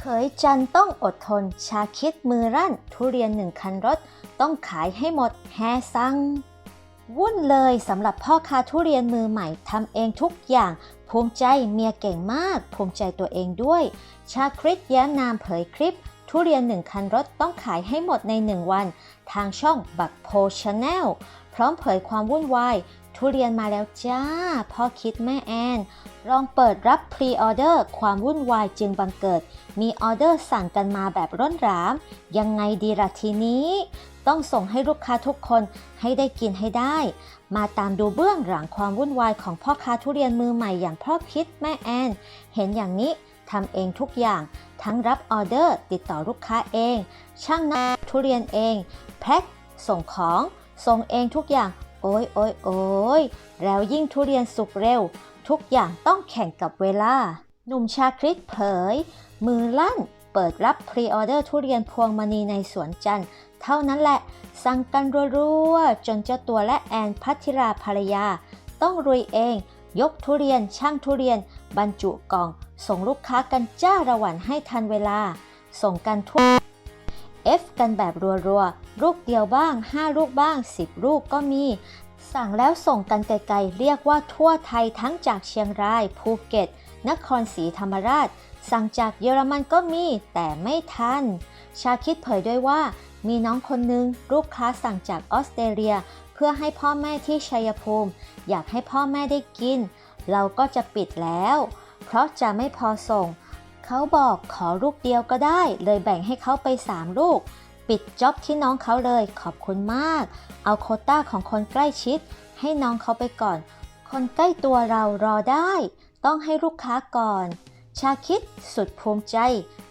เคยจันต้องอดทน ชาคิดมือรั่น ทุเรียนหนึ่งคันรถ ต้องขายให้หมดแฮซัง วุ่นเลยสำหรับพ่อค้าทุเรียนมือใหม่ทำเองทุกอย่าง ภูมิใจเมียเก่งมาก ภูมิใจตัวเองด้วย ชาคริตแย้มนามเผยคลิป ทุเรียนหนึ่งคันรถต้องขายให้หมดในหนึ่งวัน ทางช่องบักโพชาแนลพร้อมเผยความวุ่นวาย ทุเรียนมาแล้วจ้า พ่อคิดแม่แอน ลองเปิดรับพรีออเดอร์ ความวุ่นวายจึงบังเกิด มีออเดอร์สั่งกันมาแบบร้นราม ยังไงดีละทีนี้ ต้องส่งให้ลูกค้าทุกคนให้ได้กินให้ได้ มาตามดูเบื้องหลังความวุ่นวายของพ่อค้าทุเรียนมือใหม่อย่างพ่อคิดแม่แอน เห็นอย่างนี้ทำเองทุกอย่าง ทั้งรับออเดอร์ ติดต่อลูกค้าเอง ช่างนับทุเรียนเอง แพ็คส่งของ ส่งเองทุกอย่าง โอ้ยโอ้ยโอ้ยแล้วยิ่งทุเรียนสุกเร็ว ทุกอย่างต้องแข่งกับเวลา หนุ่มชาคริตเผย มือลั่นเปิดรับพรีออเดอร์ทุเรียนพวงมณีในสวนจันทร์เท่านั้นแหละ สั่งกันรัวๆ จนเจ้าตัวและแอนพัทธิราภรรยา ต้องรุยเอง ยกทุเรียนช่างทุเรียน บรรจุกล่อง ส่งลูกค้ากันจ้าระหวันให้ทันเวลา ส่งกันทั่ว F กันแบบรัวๆ ลูกเดียวบ้าง 5 ลูกบ้าง 10 ลูกก็มี สั่งแล้วส่งกันไกลๆ เรียกว่าทั่วไทยทั้งจากเชียงราย ภูเก็ต นครศรีธรรมราช สั่งจากเยอรมันก็มี แต่ไม่ทัน ชาคิดเผยด้วยว่า มีน้องคนนึง ลูกค้าสั่งจากออสเตรเลีย เพื่อให้พ่อแม่ที่ชัยภูมิ อยากให้พ่อแม่ได้กิน เราก็จะปิดแล้ว เพราะจะไม่พอส่ง เขาบอกขอลูกเดียวก็ได้ เลยแบ่งให้เขาไป 3 ลูก ปิดจ็อบที่น้องเขาเลยขอบคุณมาก เอาโคต้าของคนใกล้ชิด ให้น้องเขาไปก่อน คนใกล้ตัวเรารอได้ ต้องให้ลูกค้าก่อน ชาคิดสุดภูมิใจ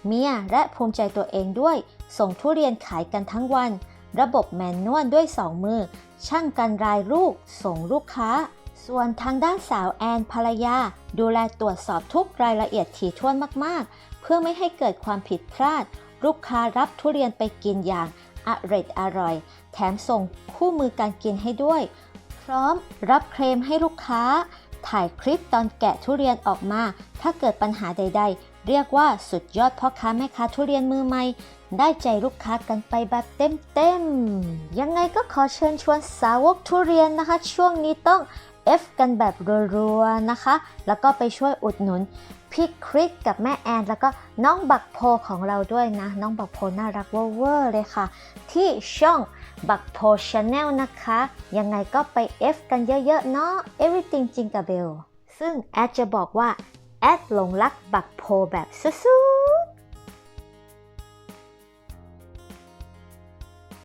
เมียและภูมิใจตัวเองด้วย ส่งทุเรียนขายกันทั้งวัน ระบบแมนนวลด้วยสองมือ ช่างกันรายลูก ส่งลูกค้า ส่วนทางด้านสาวแอนภรรยา ดูแลตรวจสอบทุกรายละเอียดถี่ถ้วนมากๆ เพื่อไม่ให้เกิดความผิดพลาด ลูกค้ารับทุเรียนไปกินอย่างอร่อยอร่อย แถมส่งคู่มือการกินให้ด้วย พร้อมรับเคลมให้ลูกค้า ถ่ายคลิปตอนแกะทุเรียนออกมา ถ้าเกิดปัญหาใด ๆ เรียกว่าสุดยอดพ่อค้าแม่ค้าทุเรียนมือใหม่ได้ใจลูกค้ากันไปแบบเต็มๆ ยังไงก็ขอเชิญชวนสาวกทุเรียนนะคะ ช่วงนี้ต้อง F กันแบบรัวๆนะคะ แล้วก็ไปช่วยอุดหนุนพี่คริสกับแม่แอน แล้วก็น้องบักโพของเราด้วยนะ น้องบักโพน่ารักเวอร์เลยค่ะ ที่ช่องบักโพชาแนลนะคะ ยังไงก็ไป F กันเยอะๆเนาะ everything จริงกับเบลซึ่งแอดจะบอกว่าแอดหลงรักบักโพแบบสุด